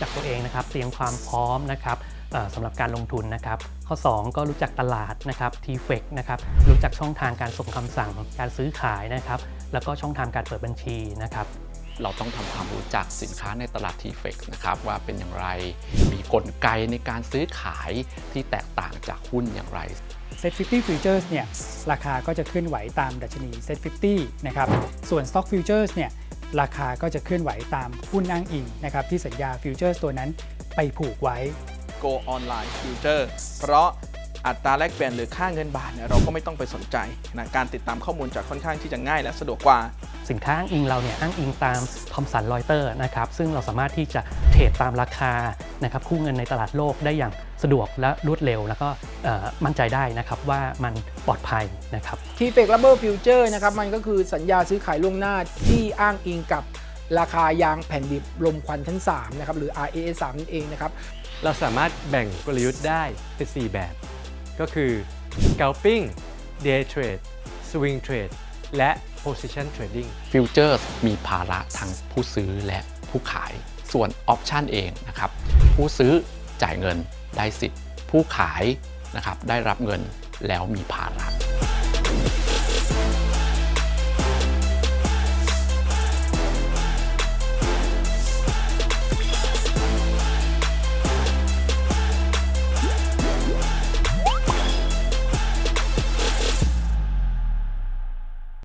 นะครับเตรียมความพร้อมนะครับเอ่อสำหรับการลงทุนนะครับ ข้อ 2 ก็รู้จักตลาดนะครับ t f e c นะครับรู้จักช่องทางการส่งคำสั่งการซื้อขายนะครับ แล้วก็ช่องทางการเปิดบัญชีนะครับเราต้องทำความรู้จักสินค้าในตลาด t f e x นะครับว่าเป็นอย่างไร มีกลไกในการซื้อขายที่แตกต่างจากหุ้นอย่างไร Set 50 Futures เนี่ยราคาก็จะเคลื่อนไหวตามดัชนี Set 50 นะครับ ส่วน Stock Futures เนี่ย ราคาก็จะเคลื่อนไหวตามหุ้นอ้างอิงนะครับที่สัญญา Futures ตัวนั้นไปผูกไว้ Go Online Future เพราะอัตราแลกเปลี่ยนหรือค่าเงินบาทเนี่ยเราก็ไม่ต้องไปสนใจนะการติดตามข้อมูลจะค่อนข้างที่จะง่ายและสะดวกกว่า สินค้าอ้างอิงเราเนี่ยอ้างอิงตามทอมสันรอยเตอร์นะครับซึ่งเราสามารถที่จะเท รดตามราคานะครับคู่เงินในตลาดโลกได้อย่างสะดวกและรวดเร็ว แล้วก็เอ่อมั่นใจได้นะครับว่ามันปลอดภัยนะครับทีเฟกลับเบิลฟิวเจอร์นะครับมันก็คือสัญญาซื้อขายล่วงหน้าที่อ้างอิงกับราคายางแผ่นดิบลมควันชั้น3นะครับหรือ RAS 3นั่นเองนะครับเราสามารถแบ่งกลยุทธ์ได้เป็น 4 แบบ ก็คือ scalping day trade swing trade และ position trading ฟิวเจอร์มีภาระทั้งผู้ซื้อและผู้ขาย ส่วนออปชันเองนะครับผู้ซื้อจ่ายเงินได้สิทธิ์ ผู้ขายนะครับได้รับเงินแล้วมีภาระ